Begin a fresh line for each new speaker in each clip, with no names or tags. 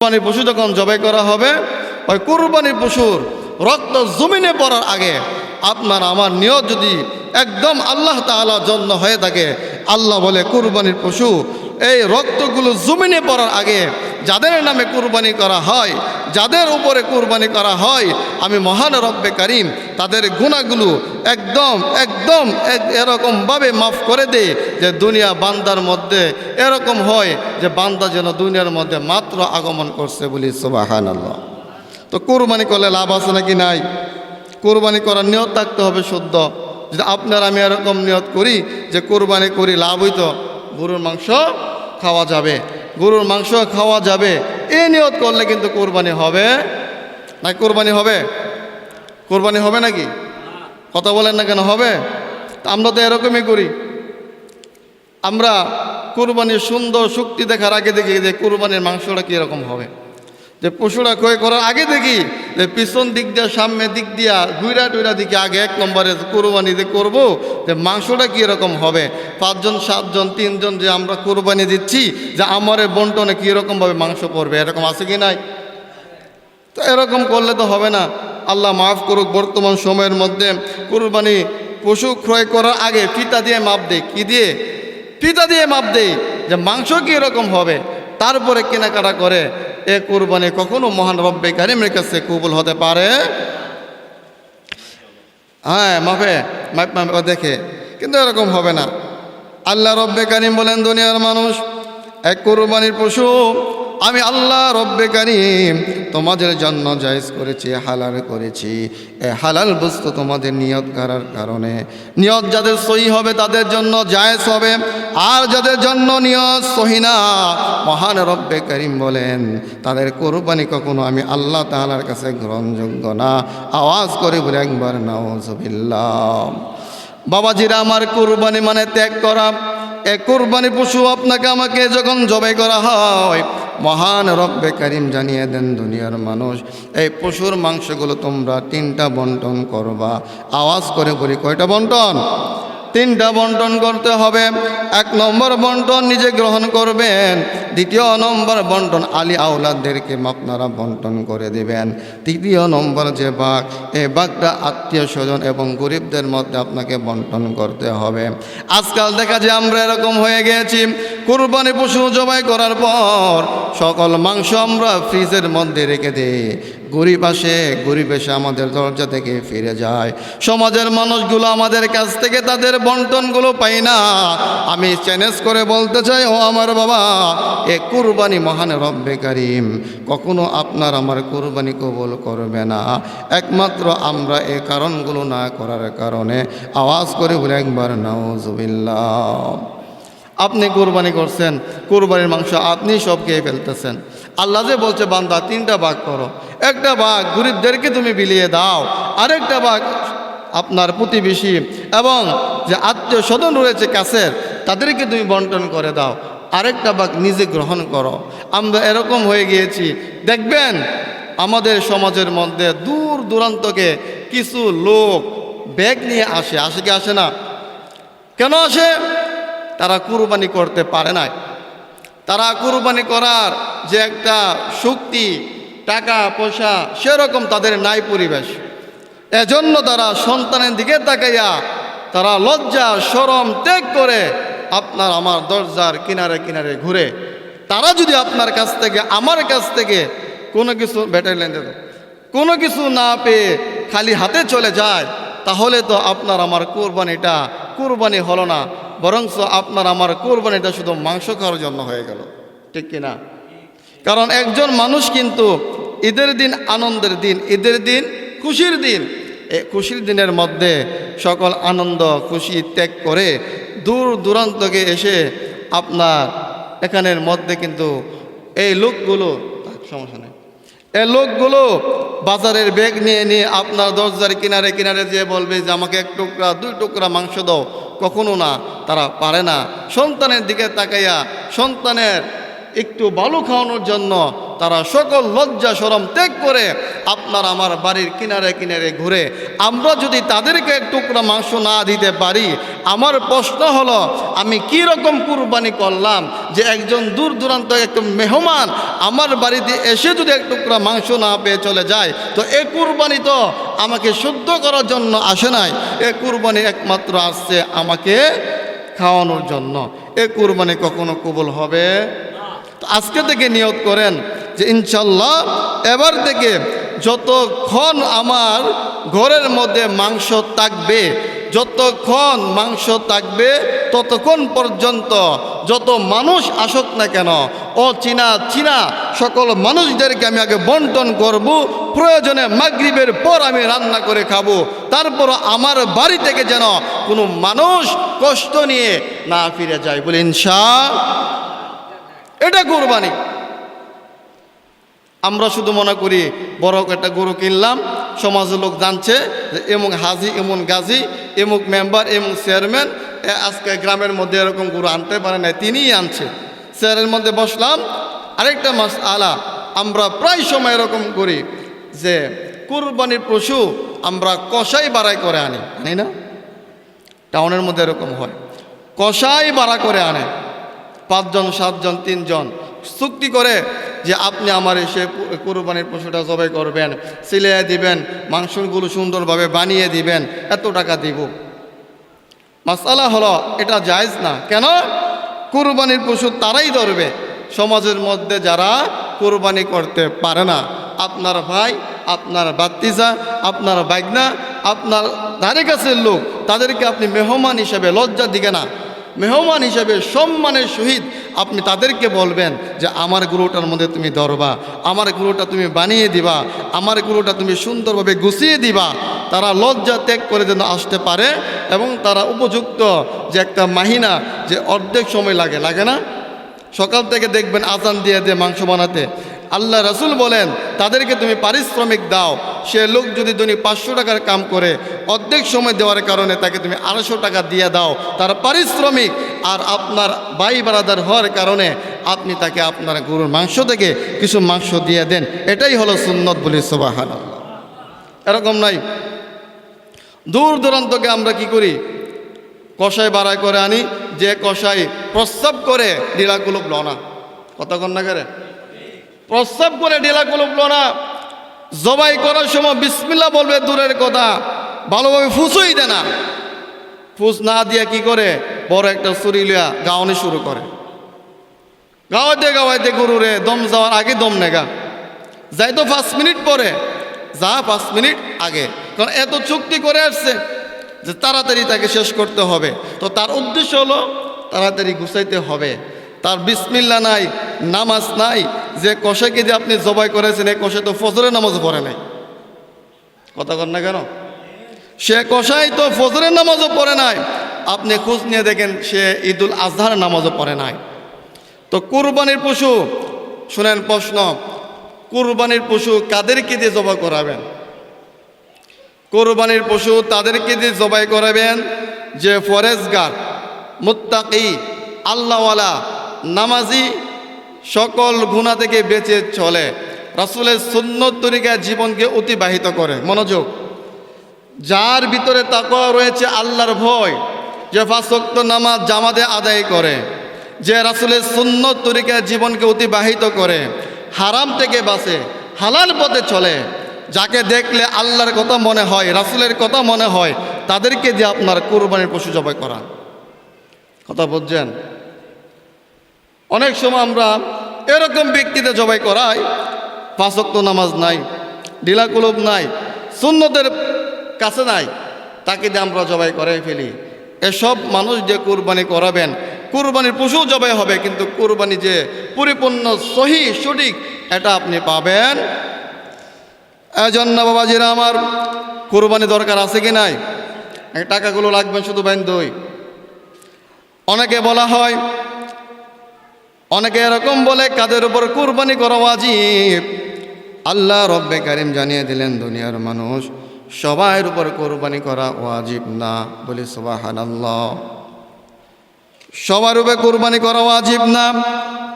কোরবানির পশু যখন জবাই করা হবে, ওই কোরবানির পশুর রক্ত জমিনে পড়ার আগে আপনার, আমার নিয়ত যদি একদম আল্লাহ তালা জন্য হয়ে থাকে, আল্লাহ বলে কুরবানির পশু এই রক্তগুলো জমিনে পড়ার আগে যাদের নামে কুরবানি করা হয়, যাদের উপরে কুরবানি করা হয়, আমি মহান রব্বে কারিম তাদের গুণাগুলো একদম একদম, এক- এরকমভাবে মাফ করে দেয় যে দুনিয়া বান্দার মধ্যে এরকম হয় যে বান্দা যেন দুনিয়ার মধ্যে মাত্র আগমন করছে বলি সুবাহান আল্লাহ তো কুরবানি করলে লাভ আছে নাকি নাই? কোরবানি করার নিয়ত থাকতে হবে শুদ্ধ। যদি আপনার আমি এরকম নিয়ত করি যে কোরবানি করি লাভ হইতো, গরুর মাংস খাওয়া যাবে। গরুর মাংস খাওয়া যাবে। এ নিয়ত করলে কিন্তু কোরবানি হবে। না কোরবানি হবে? কোরবানি হবে নাকি? কথা বলেন না কেন, হবে? আমরা তো এরকমই করি। আমরা কোরবানির সুন্দর শক্তি দেখার আগে দেখি যে কোরবানির মাংসটা কীরকম হবে। যে পশুরা ক্রয় করার আগে দেখি পিছন দিক দিয়ে সামনের দিক দিয়া ঘুরা টুইরা দিকে আগে এক নম্বরে কোরবানি যে করব, যে মাংসটা কীরকম হবে? পাঁচজন, সাতজন, তিনজন যে আমরা কোরবানি দিচ্ছি, যে আমার বন্টনে কীরকমভাবে মাংস পড়বে এরকম আছে কি নাই? তো এরকম করলে তো হবে না। আল্লাহ মাফ করুক, বর্তমান সময়ের মধ্যে কুরবানি পশু ক্রয় করার আগে ফিতা দিয়ে মাপ দেয়। কি দিয়ে? ফিতা দিয়ে মাপ দেয় যে মাংস কি এরকম হবে? তারপরে কেনাকাটা করে। এ কুরবানি কখনো মহান রব্বে কারিমের কাছে কবুল হতে পারে? হ্যাঁ মাফে মাপ দেখে। কিন্তু এরকম হবে না। আল্লাহ রব্বে কারিম বলেন, দুনিয়ার মানুষ, এক কোরবানির পশু আমি আল্লাহ রব্বে কারিম তোমাদের জন্য জায়েজ করেছি, হালাল করেছি। এ হালাল বস্তু তোমাদের নিয়ত করার কারণে। নিয়ত যাদের সহি হবে তাদের জন্য জায়েজ হবে, আর যাদের জন্য নিয়ত সহি না, মহান রব্বে করিম বলেন, তাদের কোরবানি কখনো আমি আল্লাহ তাআলার কাছে গ্রহণযোগ্য না। আওয়াজ করে বলে একবার, নাউজুবিল্লাহ। বাবাজিরা, আমার কোরবানি মানে ত্যাগ করা। এ কোরবানি পশু আপনাকে আমাকে যখন জবাই করা হয় মহান রব্বে করিম জানিয়ে দেন দুনিয়ার মানুষ, এই পশুর মাংসগুলো তোমরা তিনটা বন্টন করবা। আওয়াজ করে বলি, কয়টা বন্টন? তিনটা বন্টন করতে হবে। এক নম্বর বন্টন নিজে গ্রহণ করবেন। দ্বিতীয় নম্বর বন্টন আলী আউলাদদেরকে আপনারা বন্টন করে দিবেন। তৃতীয় নম্বর যে বাঘ এই বাঘটা আত্মীয় স্বজন এবং গরিবদের মধ্যে আপনাকে বন্টন করতে হবে। আজকাল দেখা যায় আমরা এরকম হয়ে গেছি। কুরবানি পশু জবাই করার পর সকল মাংস আমরা ফ্রিজের মধ্যে রেখে দিই। গরিব আসে, গরিব এসে আমাদের দরজা থেকে ফিরে যায়। সমাজের মানুষগুলো আমাদের কাছ থেকে তাদের বন্টনগুলো পাই না। আমি চ্যালেঞ্জ করে বলতে চাই, ও আমার বাবা, এ কুরবানি মহান রব্বে কারিম, কখনো আপনার আমার কুরবানি কবল করবে না। একমাত্র আমরা এ কারণগুলো না করার কারণে। আওয়াজ করে বলে একবার, নাউজুবিল্লাহ। আপনি কোরবানি করছেন, কোরবানির মাংস আপনি সব খেয়ে ফেলতেছেন। আল্লাহ যে বলছে, বান্দা, তিনটা ভাগ করো। একটা ভাগ গরিবদেরকে তুমি বিলিয়ে দাও। আরেকটা ভাগ আপনার প্রতিবেশী এবং যে আত্মীয় স্বজন রয়েছে কাছের, তাদেরকে তুমি বন্টন করে দাও। আরেকটা ভাগ নিজে গ্রহণ করো। আমরা এরকম হয়ে গিয়েছি। দেখবেন আমাদের সমাজের মধ্যে দূর দূরান্তকে কিছু লোক ব্যাগ নিয়ে আসে। আসে কি আসে না? কেন আসে? তারা কুরবানি করতে পারে না তারা কুরবানি করার যে একটা শক্তি টাকা, পয়সা, সেরকম তাদের নাই পরিবেশ। এজন্য তারা সন্তানের দিকে তাকাইয়া তারা লজ্জা সরম ত্যাগ করে আপনার আমার দরজার কিনারে কিনারে ঘুরে। তারা যদি আপনার কাছ থেকে, আমার কাছ থেকে কোনো কিছু ব্যাটারি লেন কোনো কিছু না পেয়ে খালি হাতে চলে যায়, তাহলে তো আপনার আমার কোরবানিটা, কোরবানি হলো না, বরঞ্চ আপনার আমার কোরবানিটা শুধু মাংস খাওয়ার জন্য হয়ে গেল। ঠিক কিনা? কারণ একজন মানুষ কিন্তু ঈদের দিন আনন্দের দিন, ঈদের দিন খুশির দিন। এই খুশির দিনের মধ্যে সকল আনন্দ, খুশি ত্যাগ করে দূর দূরান্তকে এসে আপনার এখানের মধ্যে কিন্তু এই লোকগুলো সমস্যা নেই। এই লোকগুলো বাজারের ব্যাগ নিয়ে নিয়ে আপনার দরজার কিনারে কিনারে যেয়ে বলবে যে, আমাকে এক টুকরা, দুই টুকরা মাংস দাও। কখনো না, তারা পারে না। সন্তানের দিকে তাকাইয়া সন্তানের একটু বালু খাওয়ানোর জন্য তারা সকল লজ্জা সরম ত্যাগ করে আপনার আমার বাড়ির কিনারে কিনারে ঘুরে। আমরা যদি তাদেরকে টুকরা মাংস না দিতে পারি, আমার প্রশ্ন হলো, আমি কি রকম কুরবানি করলাম যে একজন দূর দূরান্ত একটু মেহমান আমার বাড়িতে এসে যদি এক টুকরা মাংস না পেয়ে চলে যায়, তো এ কুরবানি তো আমাকে শুদ্ধ করার জন্য আসে নাই। এ কুরবানি একমাত্র আসছে আমাকে খাওয়ানোর জন্য। এ কুরবানি কখনো কবুল হবে? আজকে থেকে নিয়ত করেন যে ইনশাল্লাহ এবার থেকে যতক্ষণ আমার ঘরের মধ্যে মাংস থাকবে, যতক্ষণ মাংস থাকবে, ততক্ষণ পর্যন্ত যত মানুষ আসুক না কেন ও চীনা চীনা সকল মানুষদেরকে আমি আগে বন্টন করব, প্রয়োজনে মাগরিবের পর আমি রান্না করে খাব, তারপর আমার বাড়ি থেকে যেন কোনো মানুষ কষ্ট নিয়ে না ফিরে যায়। বলে, ইনশা এটা কোরবানি। আমরা শুধু মনে করি, বড় একটা গরু কিনলাম, সমাজের লোক জানছে যে এমন হাজি এমন গাজী, এমুক মেম্বার এমন চেয়ারম্যান আজকে গ্রামের মধ্যে এরকম গরু আনতে পারে না তিনিই আনছে। চেয়ারের মধ্যে বসলাম, আরেকটা মাস আলা আমরা প্রায় সময় এরকম করি যে কুরবানির পশু আমরা কষাই বাড়াই করে আনি। আনি না? টাউনের মধ্যে এরকম হয়। কষাই বাড়া করে আনে। পাঁচজন, সাতজন, তিনজন। চুক্তি করে যে আপনি আমার এসে কোরবানির পশুটা জবাই করবেন সিলিয়ে দিবেন, মাংসগুলো সুন্দরভাবে বানিয়ে দিবেন, এত টাকা দিব। মাসালা হলো, এটা জায়জ না। কেন? কোরবানির পশু তারাই ধরবে। সমাজের মধ্যে যারা কোরবানি করতে পারে না, আপনার ভাই, আপনার বাত্তিজা আপনার বাইগনা আপনার ধারে কাছের লোক, তাদেরকে আপনি মেহমান হিসেবে লজ্জা দিকে না। মেহমান হিসেবে সম্মানের সহিত আপনি তাদেরকে বলবেন যে, আমার গুরুটার মধ্যে তুমি ধরবা, আমার গুরুটা তুমি বানিয়ে দিবা, আমার গুরুটা তুমি সুন্দরভাবে গুছিয়ে দিবা। তারা লজ্জা ত্যাগ করে যেন আসতে পারে এবং তারা উপযুক্ত যে একটা মাহিনা, যে অর্ধেক সময় লাগে। লাগে না? সকাল থেকে দেখবেন আজান দিয়ে দিয়ে মাংস বানাতে। আল্লাহ রসুল বলেন, তাদেরকে তুমি পারিশ্রমিক দাও। সে লোক যদি তুমি পাঁচশো টাকার কাম করে, অর্ধেক সময় দেওয়ার কারণে তাকে তুমি আড়াইশো টাকা দিয়ে দাও। তার পারিশ্রমিক আর আপনার বাই বারাদার হওয়ার কারণে আপনি তাকে আপনার গরুর মাংস থেকে কিছু মাংস দিয়ে দেন। এটাই হলো সুন্নত বলি সোবাহান এরকম নাই দূর দূরান্তকে আমরা কি করি? কষাই বাড়াই করে আনি। যে কষাই প্রস্রাব করে ডিলাকুলুপ লনা কতক্ষণ না করে প্রস্রাব করে ডিলাকুলুপ লনা জবাই করার সময় বিসমিল্লা বলবে দূরের কথা। ভালোভাবে ফুসই দেয় না। ফুস না দিয়ে কি করে? বড় একটা ছুরি লিয়া গাওয়ানি শুরু করে। গাওয়াইতে গাওয়াইতে গরুরে দম যাওয়ার আগে দম নেগা যাই তো পাঁচ মিনিট পরে, যা পাঁচ মিনিট আগে। কারণ এত চুক্তি করে আসছে যে তাড়াতাড়ি তাকে শেষ করতে হবে। তো তার উদ্দেশ্য হলো, তাড়াতাড়ি গুছাইতে হবে। তার বিসমিল্লা নাই, নামাজ নাই, যে কষাকে যে আপনি জবাই করেছেন, এই কষাই তো ফজরের নামাজও পড়ে নাই। কথা কর না কেন? সে কষাই তো ফজরের নামাজও পড়ে নাই। আপনি খোঁজ নিয়ে দেখেন, সে ঈদুল আজহার নামাজও পড়ে নাই। তো কুরবানির পশু, শুনেন প্রশ্ন, কুরবানির পশু কাদেরকে দিয়ে জবাই করাবেন? কোরবানির পশু তাদেরকে দিয়ে জবাই করাবেন যে ফরেজগার, মুত্তাকি, আল্লাহওয়ালা নামাজি সকল গুণা থেকে বেঁচে চলে। রাসুলের সুন্নত তরিকায় জীবনকে অতিবাহিত করে। মনোযোগ। যার ভিতরে তাকওয়া রয়েছে আল্লাহর ভয়, যে ফাঁসক্ত নামাজ জামাতে আদায় করে, যে রাসুলের সুন্নত তরিকায় জীবনকে অতিবাহিত করে, হারাম থেকে বাঁচে, হালাল পথে চলে, যাকে দেখলে আল্লাহর কথা মনে হয়, রাসুলের কথা মনে হয়, তাদেরকে দিয়ে আপনার কোরবানির পশু জবাই করা। কথা বুঝছেন? অনেক সময় আমরা এরকম ব্যক্তিতে জবাই করাই পাঁচক্ত নামাজ নাই, ঢিলাকুলব নাই, সুন্নতের কাছে নাই, তাকে দিয়ে আমরা জবাই করে ফেলি। এসব মানুষ যে কুরবানি করাবেন, কুরবানির পশু জবাই হবে, কিন্তু কুরবানি যে পরিপূর্ণ, সহি, সঠিক, এটা আপনি পাবেন। এজন্য বাবাজিরা আমার, কুরবানি দরকার আছে কি নাই? টাকাগুলো লাগবে শুধু বাইন দই। অনেকে বলা হয় অনেকে এরকম বলে, কাদের উপর কুরবানি করা ওয়াজিব? আল্লাহ রব্বে কারিম জানিয়ে দিলেন, দুনিয়ার মানুষ সবার উপর কোরবানি করা ওয়াজিব না। বলি সুবাহান সবার উপরে কোরবানি করা ওয়াজিব না।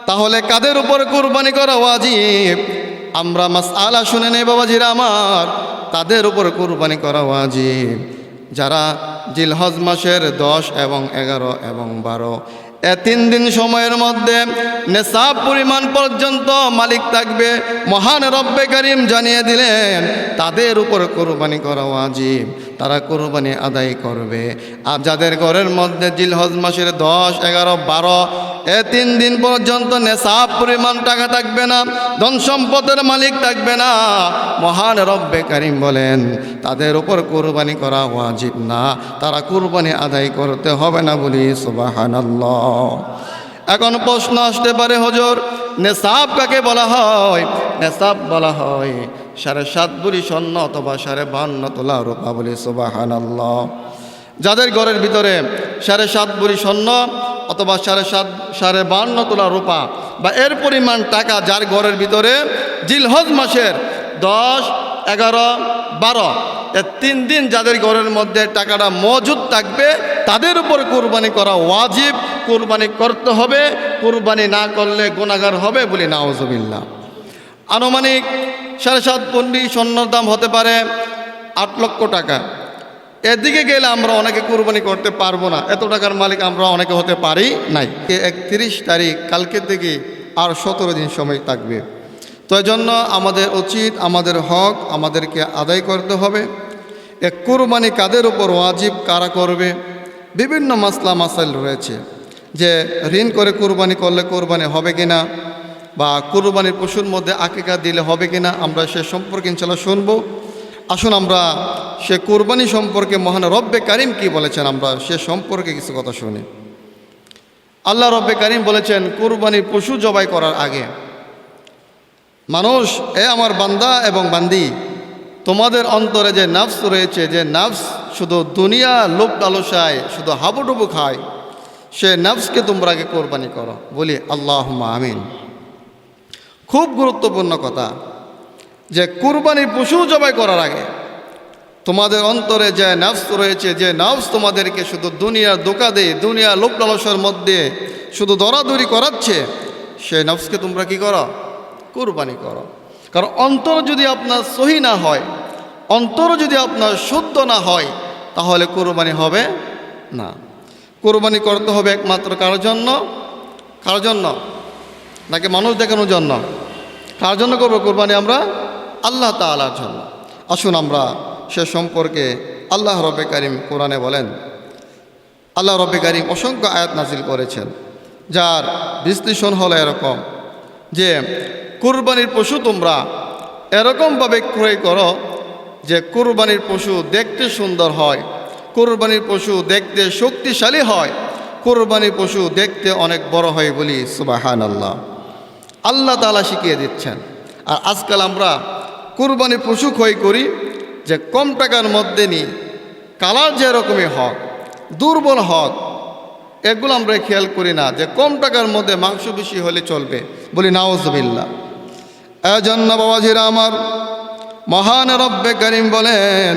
তাহলে কাদের উপর কোরবানি করা ওয়াজিব? আমরা মাস আলা শুনে নেই, বাবাজিরা আমার। তাদের উপর কোরবানি করা ওয়াজিব। যারা জিলহজ মাসের দশ এবং এগারো এবং বারো তিন দিন সময়ের মধ্যে নেশাব পরিমাণ পর্যন্ত মালিক থাকবে। মহান রব্বে করিম জানিয়ে দিলেন, তাদের উপর কোরবানি করা ওয়াজিব। তারা কোরবানি আদায় করবে। আর যাদের ঘরের মধ্যে জিলহজ মাসের দশ, এগারো, বারো, এ তিন দিন পর্যন্ত নেশাব পরিমাণ টাকা থাকবে না, ধন সম্পদের মালিক থাকবে না। মহান রব্বে করিম বলেন, তাদের উপর কোরবানি করা ওয়াজিব না, তারা কোরবানি আদায় করতে হবে না বলি সুবাহানাল্লাহ। এখন প্রশ্ন আসতে পারে, হজর, নেশাব কাকে বলা হয়? নেশাব বলা হয় সাড়ে সাত বুড়ি স্বর্ণ অথবা সাড়ে বান্ন তোলা রূপা বলি, সুবাহানাল্লাহ। যাদের ঘরের ভিতরে সাড়ে সাত বুড়ি স্বর্ণ অথবা সাড়ে সাত, সাড়ে বান্ন তোলা রূপা বা এর পরিমাণ টাকা যার ঘরের ভিতরে জিলহজ মাসের দশ, এগারো, বারো, এ তিন দিন যাদের ঘরের মধ্যে টাকাটা মজুদ থাকবে, তাদের উপর কোরবানি করা ওয়াজিব, কোরবানি করতে হবে, কোরবানি না করলে গুণাগার হবে বলে নাওজবিল্লা আনুমানিক সাড়ে সাত পন্ডি স্বর্ণর দাম হতে পারে আট লক্ষ টাকা। এদিকে গেলে আমরা অনেকে কুরবানি করতে পারব না। এত টাকার মালিক আমরা অনেকে হতে পারি নাই। একত্রিশ তারিখ, কালকে থেকে আর সতেরো দিন সময় থাকবে। তো জন্য আমাদের উচিত, আমাদের হক আমাদেরকে আদায় করতে হবে। এ কুরবানি কাদের উপর ওয়াজিব, কারা করবে? বিভিন্ন মাসলা মাসাইল রয়েছে যে ঋণ করে কুরবানি করলে কোরবানি হবে কিনা? বা কোরবানির পশুর মধ্যে আকিকা দিলে হবে কিনা আমরা সে সম্পর্কে ইনশাল্লাহ শুনব। আসুন আমরা সে কোরবানি সম্পর্কে মহান রব্বে কারিম কি বলেছেন আমরা সে সম্পর্কে কিছু কথা শুনি। আল্লাহ রব্বে কারিম বলেছেন কোরবানির পশু জবাই করার আগে, মানুষ, এ আমার বান্দা এবং বান্দি, তোমাদের অন্তরে যে নাফস রয়েছে, যে নাফস শুধু দুনিয়া লোক লালসায় শুধু হাবুডুবু খায়, সে নাফসকে তোমরা আগে কোরবানি করো। বলি আল্লাহ আমিন। খুব গুরুত্বপূর্ণ কথা যে কুরবানি পশু জবাই করার আগে তোমাদের অন্তরে যে নাফস রয়েছে, যে নাফস তোমাদেরকে শুধু দুনিয়ার দোকা দেয় দুনিয়া লোক লালসার মধ্যে শুধু দরাদরি করাচ্ছে, সেই নাফসকে তোমরা কি করো? কুরবানি করো। কারণ অন্তর যদি আপনার সহি না হয়, অন্তর যদি আপনার শুদ্ধ না হয়, তাহলে কোরবানি হবে না। কোরবানি করতে হবে একমাত্র কার জন্য? কার জন্য? নাকি মানুষ দেখানোর জন্য? কার জন্য করব কোরবানি আমরা? আল্লাহ তালার জন্য। আসুন আমরা সে সম্পর্কে আল্লাহ রবে কারিম কোরআনে বলেন। আল্লাহ রবে কারিম অসংখ্য আয়াত নাজিল করেছেন, যার বিশ্লেষণ হলো এরকম যে, কুরবানির পশু তোমরা এরকমভাবে ক্রয় করো যে, কুরবানির পশু দেখতে সুন্দর হয়, কুরবানির পশু দেখতে শক্তিশালী হয়, কুরবানির পশু দেখতে অনেক বড় হয় বলি সুবাহান আল্লাহ আল্লাহ তালা শিখিয়ে দিচ্ছেন। আর আজকাল আমরা কুরবানি পশু ক্ষয় করি যে কম টাকার মধ্যে নিই কালার যেরকমই হক, দুর্বল হক, এগুলো আমরা খেয়াল করি না যে কম টাকার মধ্যে মাংস বেশি হলে চলবে। বলি নাওজবিল্লা এজন্য বাবাজিরা আমার মহান রব্বে করিম বলেন,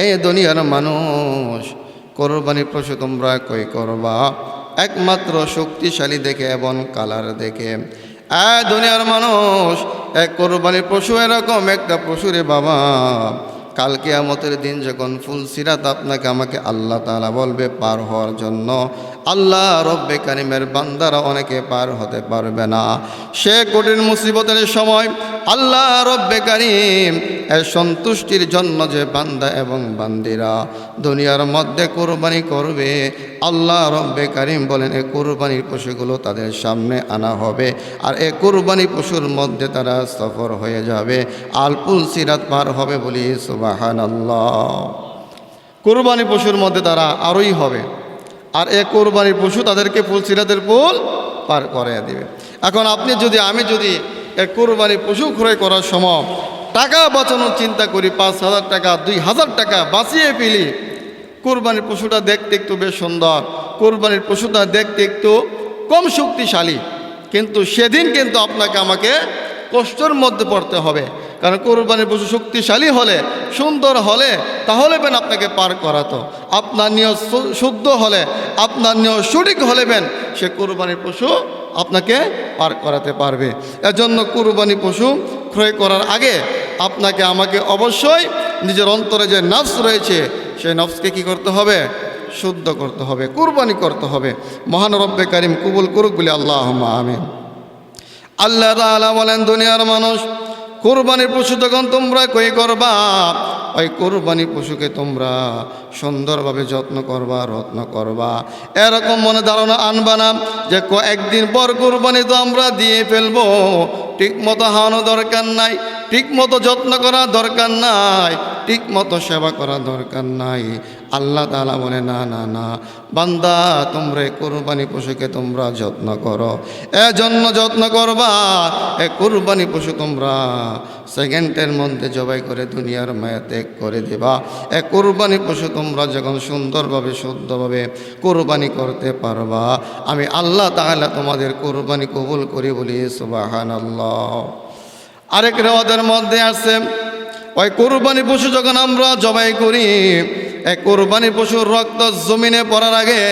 এই দুনিয়ার মানুষ কোরবানি পশু তোমরা কই করবা? একমাত্র শক্তিশালী দেখে এবং কালার দেখে। এ দুনিয়ার মানুষ, এক কোরবানি পশু এরকম, একটা পশুরে বাবা। কালকে আমতের দিন যখন ফুল সিরাত আপনাকে, আমাকে আল্লাহ তালা বলবে পার হওয়ার জন্য, আল্লাহ রব্বে কারিমের বান্দারা অনেকে পার হতে পারবে না। সে কঠিন মুসিবতের সময় আল্লাহ রব্বে কারিম সন্তুষ্টির জন্য যে বান্দা এবং বান্দিরা দুনিয়ার মধ্যে কোরবানি করবে, আল্লাহ রব্বে কারিম বলেন, এ কোরবানির পশুগুলো তাদের সামনে আনা হবে আর এ কোরবানি পশুর মধ্যে তারা সফর হয়ে যাবে আলপুল সিরাত পার হবে বলি সুবাহান আল্লাহ কোরবানি পশুর মধ্যে তারা আরোই হবে আর এ কোরবানির পশু তাদেরকে ফুল সিরাতের পুল পার করে দিবে। এখন আপনি যদি, আমি যদি এ কোরবানির পশু ক্রয় করার সময় টাকা বাঁচানোর চিন্তা করি, পাঁচ হাজার টাকা, দুই হাজার টাকা বাঁচিয়ে পেলি কোরবানির পশুটা দেখতে একটু বেশ সুন্দর। কোরবানির পশুটা দেখতে একটু কম শক্তিশালী। কিন্তু সেদিন কিন্তু আপনাকে আমাকে কষ্টের মধ্যে পড়তে হবে। কারণ কোরবানির পশু শক্তিশালী হলে, সুন্দর হলে, তাহলে বেন আপনাকে পার করাতো। আপনার নিয়ত শুদ্ধ হলে, আপনার নিয়ত সঠিক হলে বেন সে কোরবানির পশু আপনাকে পার করাতে পারবে। এজন্য কোরবানি পশু ক্রয় করার আগে আপনাকে আমাকে অবশ্যই নিজের অন্তরে যে নফস রয়েছে, সেই নফসকে কি করতে হবে? শুদ্ধ করতে হবে, কুরবানি করতে হবে। মহান রব্বে কারিম কুবুল করুক বলে আল্লাহ আমিন। আল্লাহ বলেন, দুনিয়ার মানুষ কুরবানির পশু তখন তোমরা কই করবা? ওই কোরবানি পশুকে তোমরা সুন্দরভাবে যত্ন করবা, রত্ন করবা। এরকম মনে ধারণা আনবা না যে একদিন পর কোরবানি তো আমরা দিয়ে ফেলব। ঠিক মতো হাওয়ানো দরকার নাই ঠিক মতো যত্ন করা দরকার নাই ঠিক মতো সেবা করা দরকার নাই। আল্লাহ তাআলা বলে, না না না, বান্দা, তোমরা কোরবানি পশুকে তোমরা যত্ন করো। এজন্য যত্ন করবা, এ কোরবানি পশু তোমরা সেকেন্ডের মধ্যে জবাই করে দুনিয়ার মায়া ত্যাগ করে দেবা। এ কোরবানি পশু তোমরা যখন সুন্দরভাবে, শুদ্ধভাবে কোরবানি করতে পারবা, আমি আল্লাহ তাহলে তোমাদের কোরবানি কবুল করি বলি সুবাহান আল্লাহ আরেক রেওয়াদের মধ্যে আছে, ওই কোরবানি পশু যখন আমরা জবাই করি এই কোরবানি পশুর রক্ত জমিনে পড়ার আগে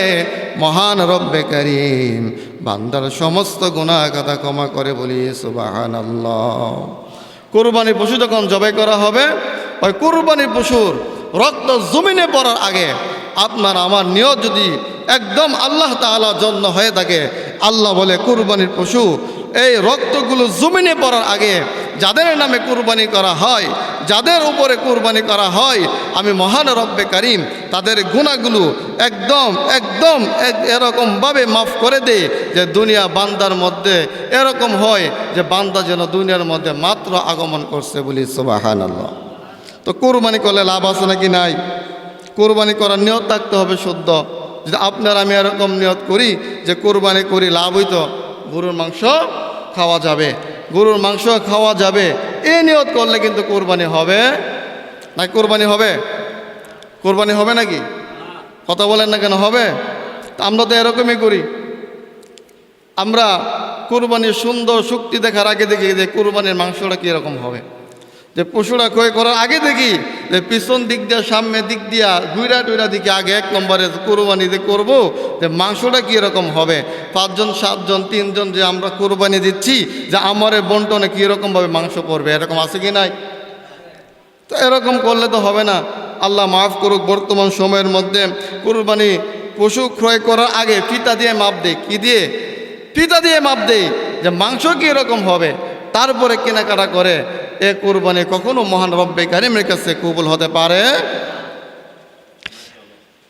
মহান রব্বে করিম বান্দার সমস্ত গুণা কথা ক্ষমা করে বলি সুবাহান আল্লাহ কোরবানি পশু যখন জবাই করা হবে, ওই কোরবানি পশুর রক্ত জমিনে পড়ার আগে আপনার আমার নিয়ত যদি একদম আল্লাহ তালা জন্য হয়ে থাকে, আল্লাহ বলে কুরবানির পশু এই রক্তগুলো জমিনে পড়ার আগে যাদের নামে কুরবানি করা হয় যাদের উপরে কুরবানি করা হয়, আমি মহান রব্বে কারিম তাদের গুণাগুলো একদম একদম এক- এরকমভাবে মাফ করে দেয় যে দুনিয়া বান্দার মধ্যে এরকম হয় যে বান্দা যেন দুনিয়ার মধ্যে মাত্র আগমন করছে বলি সুবাহান আল্লাহ তো কোরবানি করলে লাভ আছে নাকি নাই? কোরবানি করার নিয়ত থাকতে হবে শুদ্ধ। যদি আপনার আমি এরকম নিয়ত করি যে কোরবানি করি লাভ হইতো, গরুর মাংস খাওয়া যাবে। গরুর মাংস খাওয়া যাবে এই নিয়ত করলে কিন্তু কোরবানি হবে। না কোরবানি হবে? কোরবানি হবে নাকি? কথা বলেন না কেন, হবে? আমরা তো এরকমই করি। আমরা কোরবানির সুন্দর শক্তি দেখার আগে দেখি যে কোরবানির মাংসটা কীরকম হবে। যে পশুরা ক্রয় করার আগে দেখি যে পিছন দিক দিয়ে, সামনে দিক দিয়া গুইরা টুইরা দিকে আগে এক নম্বরে কোরবানি দিয়ে করব, যে মাংসটা কীরকম হবে? পাঁচজন, সাতজন, তিনজন যে আমরা কোরবানি দিচ্ছি, যে আমারে বন্টনে কীরকমভাবে মাংস পড়বে এরকম আছে কি নাই? তো এরকম করলে তো হবে না। আল্লাহ মাফ করুক, বর্তমান সময়ের মধ্যে কোরবানি পশু ক্রয় করার আগে ফিতা দিয়ে মাপ দেয় কি দিয়ে? ফিতা দিয়ে মাপ দেয় যে মাংস কীরকম হবে? তারপরে কেনাকাটা করে। এ কুরবানি কখনো মহান রব্বে কারিমের কাছে কবুল হতে পারে?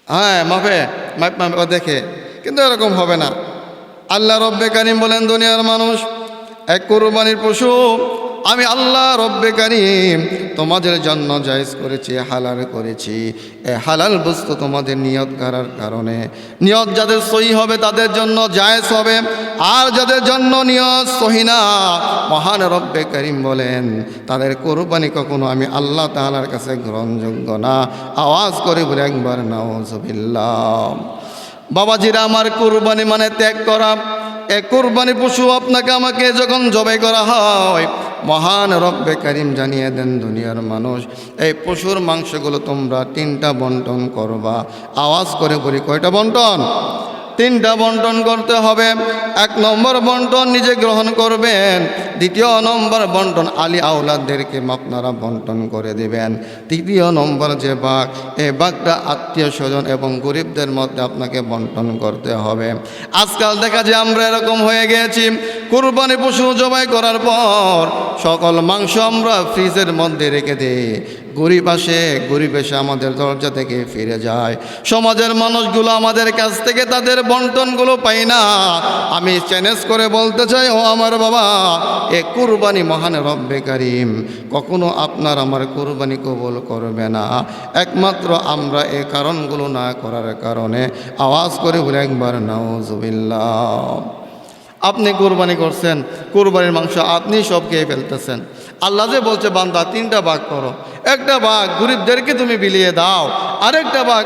হ্যাঁ মাফে মাপ দেখে। কিন্তু এরকম হবে না। আল্লাহ রব্বে কারিম বলেন, দুনিয়ার মানুষ, এক কুরবানির পশু আমি আল্লাহ রব্বে কারিম তোমাদের জন্য জায়েজ করেছি, হালাল করেছি। এ হালাল বস্তু তোমাদের নিয়ত করার কারণে। নিয়ত যাদের সহি হবে তাদের জন্য জায়েজ হবে। আর যাদের জন্য নিয়ত সহি না, মহান রব্বে করিম বলেন, তাদের কোরবানি কখনো আমি আল্লাহ তাআলার কাছে গ্রহণযোগ্য না। আওয়াজ করে বলে একবার, নাউজুবিল্লাহ। বাবাজিরা, আমার কোরবানি মানে ত্যাগ করা। এ কোরবানি পশু আপনাকে আমাকে যখন জবাই করা হয় মহান রব্বে বেকারিম জানিয়ে দেন দুনিয়ার মানুষ, এই পশুর মাংসগুলো তোমরা তিনটা বন্টন করবা। আওয়াজ করে বলি, কয়টা বন্টন? তিনটা বন্টন করতে হবে। এক নম্বর বন্টন নিজে গ্রহণ করবেন। দ্বিতীয় নম্বর বন্টন আলী আউলাদদেরকে আপনারা বন্টন করে দিবেন। তৃতীয় নম্বর যে বাঘ এই বাঘটা আত্মীয় স্বজন এবং গরিবদের মধ্যে আপনাকে বন্টন করতে হবে। আজকাল দেখা যায় আমরা এরকম হয়ে গেছি। কুরবানি পশু জবাই করার পর সকল মাংস আমরা ফ্রিজের মধ্যে রেখে দিই। গরিব আসে, গরিব এসে আমাদের দরজা থেকে ফিরে যায়। সমাজের মানুষগুলো আমাদের কাছ থেকে তাদের বন্টনগুলো পাই না। আমি চ্যালেঞ্জ করে বলতে চাই, ও আমার বাবা, এ কুরবানি মহান রব্বে কারিম, কখনো আপনার আমার কুরবানি কবল করবে না। একমাত্র আমরা এ কারণগুলো না করার কারণে আওয়াজ করে বলে একবার, নাউজুবিল্লাহ। আপনি কোরবানি করছেন, কোরবানির মাংস আপনি সব খেয়ে ফেলতেছেন। আল্লাহ যে বলছে, বান্দা, তিনটা ভাগ করো। একটা ভাগ গরিবদেরকে তুমি বিলিয়ে দাও, আরেকটা ভাগ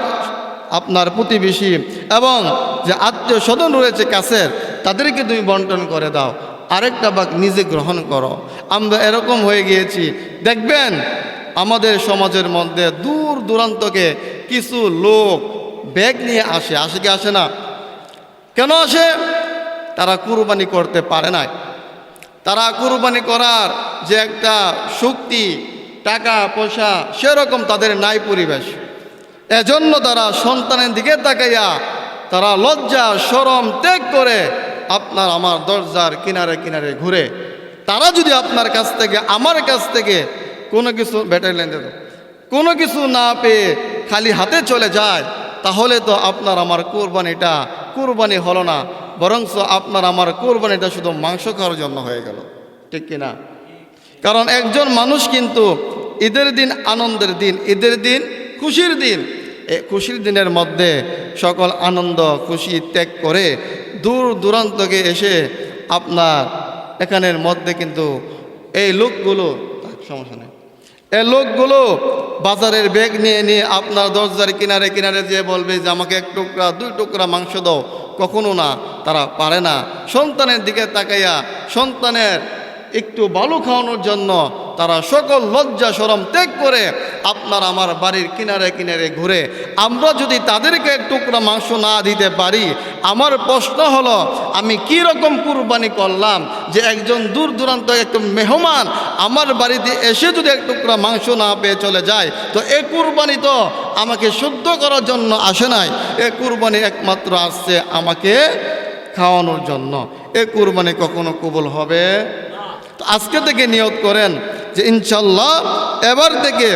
আপনার প্রতিবেশী এবং যে আত্মীয় স্বজন রয়েছে কাছের, তাদেরকে তুমি বন্টন করে দাও, আরেকটা ভাগ নিজে গ্রহণ করো। আমরা এরকম হয়ে গিয়েছি। দেখবেন, আমাদের সমাজের মধ্যে দূর দূরান্তকে কিছু লোক ব্যাগ নিয়ে আসে। আসে কি আসে না? কেন আসে? তারা কুরবানি করতে পারে না তারা কুরবানি করার যে একটা শক্তি, টাকা, পয়সা সেরকম তাদের নাই পরিবেশ। এজন্য তারা সন্তানের দিকে তাকাইয়া তারা লজ্জা সরম ত্যাগ করে আপনার আমার দরজার কিনারে কিনারে ঘুরে। তারা যদি আপনার কাছ থেকে, আমার কাছ থেকে কোনো কিছু ব্যাটারি লাইন দিয়ে কোনো কিছু না পেয়ে খালি হাতে চলে যায়, তাহলে তো আপনার আমার কোরবানিটা, কোরবানি হলো না, বরঞ্চ আপনার আমার কোরবানিটা শুধু মাংস খাওয়ার জন্য হয়ে গেল। ঠিক কিনা? কারণ একজন মানুষ কিন্তু ঈদের দিন আনন্দের দিন, ঈদের দিন খুশির দিন। এই খুশির দিনের মধ্যে সকল আনন্দ, খুশি ত্যাগ করে দূর দূরান্তকে এসে আপনার এখানের মধ্যে কিন্তু এই লোকগুলো, সমস্যা নেই। এই লোকগুলো বাজারের ব্যাগ নিয়ে নিয়ে আপনার দরজার কিনারে কিনারে যেয়ে বলবে যে, আমাকে এক টুকরা, দুই টুকরা মাংস দাও। কখনো না, তারা পারে না। সন্তানের দিকে তাকাইয়া সন্তানের একটু বালু খাওয়ানোর জন্য তারা সকল লজ্জা সরম ত্যাগ করে আপনার আমার বাড়ির কিনারে কিনারে ঘুরে, আমরা যদি তাদেরকে টুকরা মাংস না দিতে পারি, আমার প্রশ্ন হলো, আমি কি রকম কুরবানি করলাম যে একজন দূর দূরান্ত একটু মেহমান আমার বাড়িতে এসে যদি এক টুকরা মাংস না পেয়ে চলে যায়, তো এ কুরবানি তো আমাকে শুদ্ধ করার জন্য আসে নাই। এ কুরবানি একমাত্র আসছে আমাকে খাওয়ানোর জন্য। এ কুরবানি কখনো কবুল হবে? আজকে থেকে নিয়ত করেন যে ইনশাল্লাহ এবার থেকে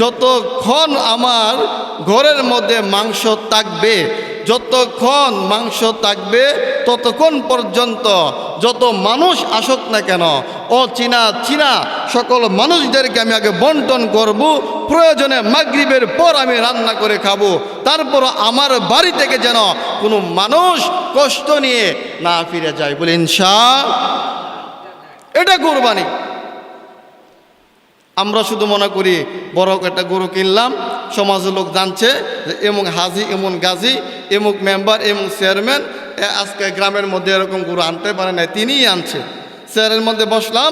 যতক্ষণ আমার ঘরের মধ্যে মাংস থাকবে, যতক্ষণ মাংস থাকবে, ততক্ষণ পর্যন্ত যত মানুষ আসুক না কেন ও চীনা চীনা সকল মানুষদেরকে আমি আগে বন্টন করব, প্রয়োজনে মাগরিবের পর আমি রান্না করে খাব, তারপর আমার বাড়ি থেকে যেন কোনো মানুষ কষ্ট নিয়ে না ফিরে যায়। বলে, ইনশা এটা কোরবানি। আমরা শুধু মনে করি বড় একটা গরু কিনলাম, সমাজের লোক জানছে যে এমন হাজি এমন গাজী, এমুক মেম্বার এমন চেয়ারম্যান আজকে গ্রামের মধ্যে এরকম গরু আনতে পারে না তিনিই আনছে। চেয়ারের মধ্যে বসলাম,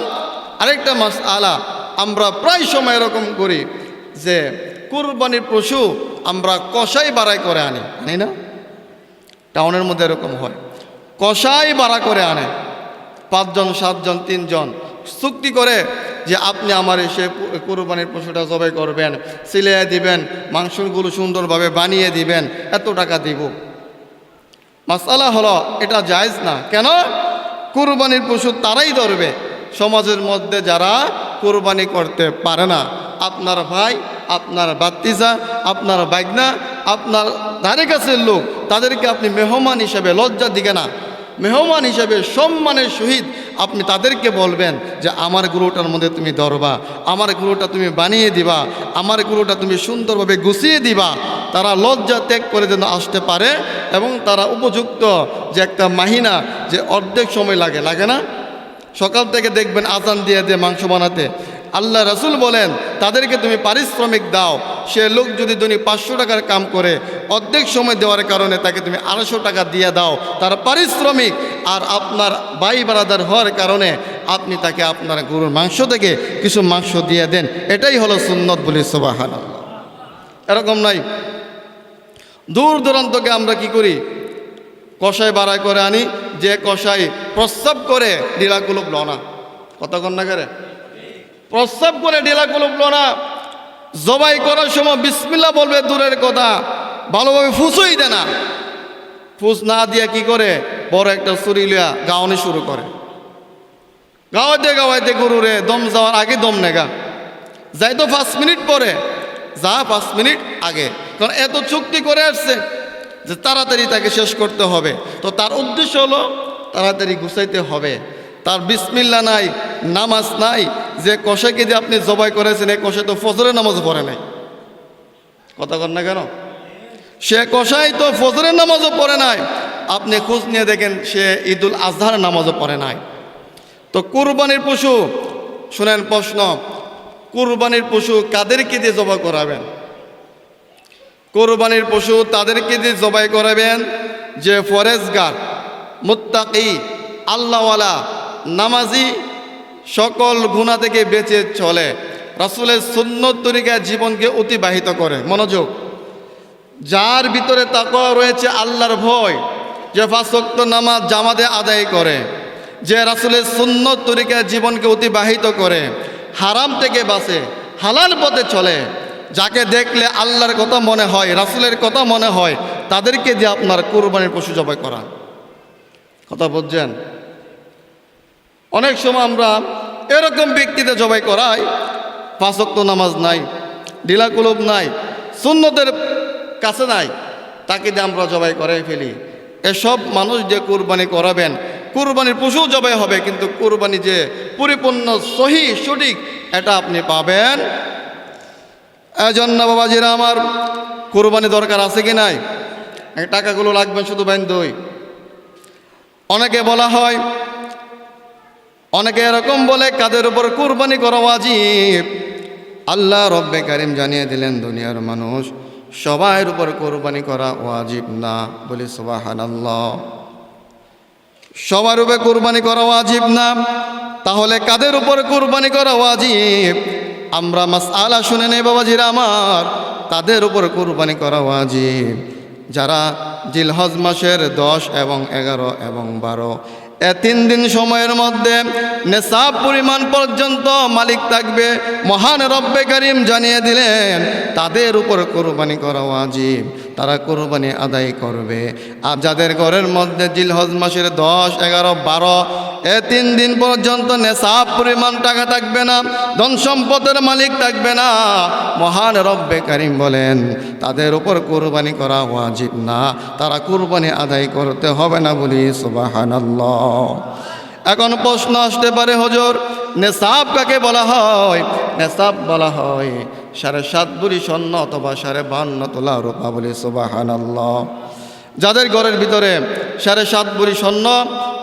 আরেকটা মাস আলা আমরা প্রায় সময় এরকম করি যে কুরবানির পশু আমরা কষাই বাড়াই করে আনি। আনি না? টাউনের মধ্যে এরকম হয়। কষাই বাড়া করে আনে। পাঁচজন, সাতজন, তিনজন। চুক্তি করে যে আপনি আমার এসে কোরবানির পশুটা জবাই করবেন সিলিয়ে দিবেন, মাংসগুলো সুন্দরভাবে বানিয়ে দিবেন, এত টাকা দিব। মাসালা হলো, এটা জায়জ না। কেন? কুরবানির পশু তারাই ধরবে। সমাজের মধ্যে যারা কুরবানি করতে পারে না, আপনার ভাই, আপনার বাত্তিজা আপনার বাইগনা আপনার ধারে কাছের লোক, তাদেরকে আপনি মেহমান হিসেবে লজ্জা দিকে না। মেহমান হিসেবে সম্মানের সহিত আপনি তাদেরকে বলবেন যে, আমার গুরুটার মধ্যে তুমি ধরবা, আমার গুরুটা তুমি বানিয়ে দিবা, আমার গুরুটা তুমি সুন্দরভাবে গুছিয়ে দিবা। তারা লজ্জা ত্যাগ করে যেন আসতে পারে এবং তারা উপযুক্ত যে একটা মাহিনা, যে অর্ধেক সময় লাগে লাগে না? সকাল থেকে দেখবেন আজান দিয়ে দিয়ে মাংস বানাতে। আল্লাহ রাসুল বলেন, তাদেরকে তুমি পারিশ্রমিক দাও। সে লোক যদি তুমি পাঁচশো টাকার কাম করে অর্ধেক সময় দেওয়ার কারণে তাকে তুমি আড়াইশো টাকা দিয়ে দাও। তার পারিশ্রমিক আর আপনার বাই বারাদার হওয়ার কারণে আপনি তাকে আপনার গরুর মাংস থেকে কিছু মাংস দিয়ে দেন। এটাই হলো সুন্নত বলি সোবাহান এরকম নাই দূর দূরান্তকে আমরা কি করি? কষাই বাড়াই করে আনি, যে কষাই প্রস্রাব করে ডিলাকুলুপ লনা কতক্ষণ না। করে? প্রস্রাব করে ডিলাকুলুপ লনা জবাই করার সময় বিসমিল্লা বলবে দূরের কথা। ভালোভাবে ফুসই দেয় না। ফুস না দিয়া কি করে? বড় একটা ছুরি লিয়া গাওয়ানি শুরু করে। গাওয়াইতে গাওয়াইতে গরুরে দম যাওয়ার আগে দম নেগা যাই তো পাঁচ মিনিট পরে, যা পাঁচ মিনিট আগে। কারণ এত চুক্তি করে আসছে যে তাড়াতাড়ি তাকে শেষ করতে হবে। তো তার উদ্দেশ্য হলো তাড়াতাড়ি গুছাইতে হবে। তার বিসমিল্লা নাই, নামাজ নাই, যে কষাকে যে আপনি জবাই করেছেন, এই কষে তো ফজরের নামাজ পড়ে নাই। কথা কর না কেন? সে কষাই তো ফজরের নামাজও পড়ে নাই। আপনি খোঁজ নিয়ে দেখেন সে ঈদুল আজহার নামাজও পড়ে নাই। তো কুরবানির পশু, শুনেন প্রশ্ন, কুরবানির পশু কাদেরকে দিয়ে জবাই করাবেন? কোরবানির পশু তাদেরকে দিয়ে জবাই করাবেন যে ফরেজগার, মুত্তাকি, আল্লাহওয়ালা, নামাজি, সকল গুণা থেকে বেঁচে চলে। রাসুলের সুন্নত তরিকায় জীবনকে অতিবাহিত করে। মনোযোগ। যার ভিতরে তাকওয়া রয়েছে আল্লাহর ভয়, যে ফাঁসক্ত নামাজ জামাতে আদায় করে, যে রাসুলের সুন্নত তরিকায় জীবনকে অতিবাহিত করে, হারাম থেকে বাঁচে, হালাল পথে চলে, যাকে দেখলে আল্লাহর কথা মনে হয়, রাসুলের কথা মনে হয়, তাদেরকে দিয়ে আপনার কোরবানির পশু জবাই করা। কথা বুঝছেন? অনেক সময় আমরা এরকম ব্যক্তিতে জবাই করাই পাঁচক্ত নামাজ নাই ডিলাকুলব নাই, সুন্নতের কাছে নাই, তাকে দিয়ে আমরা জবাই করাই ফেলি। এসব মানুষ যে কুরবানি করাবেন, কুরবানির পশু জবাই হবে, কিন্তু কুরবানি যে পরিপূর্ণ, সহি, সঠিক, এটা আপনি পাবেন। এজন্য বাবাজিরা আমার, কুরবানি দরকার আছে কি নাই? টাকাগুলো লাগবে শুধু বাইন দই। অনেকে বলা হয়, অনেকে এরকম বলে, কাদের উপর কুরবানি করা ওয়াজিব? আল্লাহ রব্বে কারিম জানিয়ে দিলেন, দুনিয়ার মানুষ। সবার উপর কোরবানি করা ওয়াজিব না। বলি সুবাহান সবার উপরে কোরবানি করা ওয়াজিব না। তাহলে কাদের উপর কোরবানি করা ওয়াজিব? আমরা মাস আলা শুনে নেই বাবাজিরা আমার। তাদের উপর কোরবানি করা ওয়াজিব? যারা জিলহজ মাসের দশ এবং এগারো এবং বারো এ তিন দিন সময়ের মধ্যে নেশাব পরিমাণ পর্যন্ত মালিক থাকবে। মহান রব্বে করিম জানিয়ে দিলেন, তাদের উপর কোরবানি করা ওয়াজিব। তারা কোরবানি আদায় করবে। আর যাদের ঘরের মধ্যে জিলহজ মাসের দশ, এগারো, বারো, এ তিন দিন পর্যন্ত নেশাব পরিমাণ টাকা থাকবে না, ধন সম্পদের মালিক থাকবে না, মহান রব্বে করিম বলেন, তাদের উপর কোরবানি করা ওয়াজিব না, তারা কোরবানি আদায় করতে হবে না বলি সুবাহানাল্লাহ। এখন প্রশ্ন আসতে পারে, হজর, নেশাব কাকে বলা হয়? নেশাব বলা হয় সাড়ে সাত বুড়ি স্বর্ণ অথবা সাড়ে বান্ন তোলা রূপা বলি, সুবাহানাল্লাহ। যাদের ঘরের ভিতরে সাড়ে সাত বুড়ি স্বর্ণ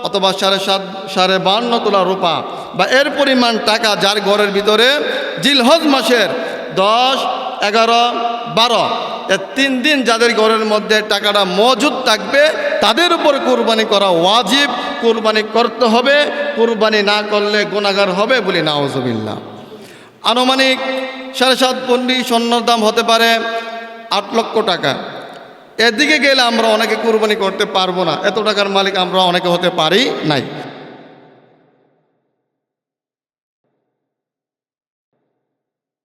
অথবা সাড়ে সাত, সাড়ে বান্ন তোলা রূপা বা এর পরিমাণ টাকা যার ঘরের ভিতরে জিলহজ মাসের দশ, এগারো, বারো, এ তিন দিন যাদের ঘরের মধ্যে টাকাটা মজুদ থাকবে, তাদের উপর কোরবানি করা ওয়াজিব। কোরবানি করতে হবে, কোরবানি না করলে গুণাগার হবে বলি নাওজবিল্লা আনুমানিক সাড়ে সাত পন্ডি স্বর্ণর দাম হতে পারে আট লক্ষ টাকা। এদিকে গেলে আমরা অনেকে কুরবানি করতে পারব না। এত টাকার মালিক আমরা অনেকে হতে পারি নাই।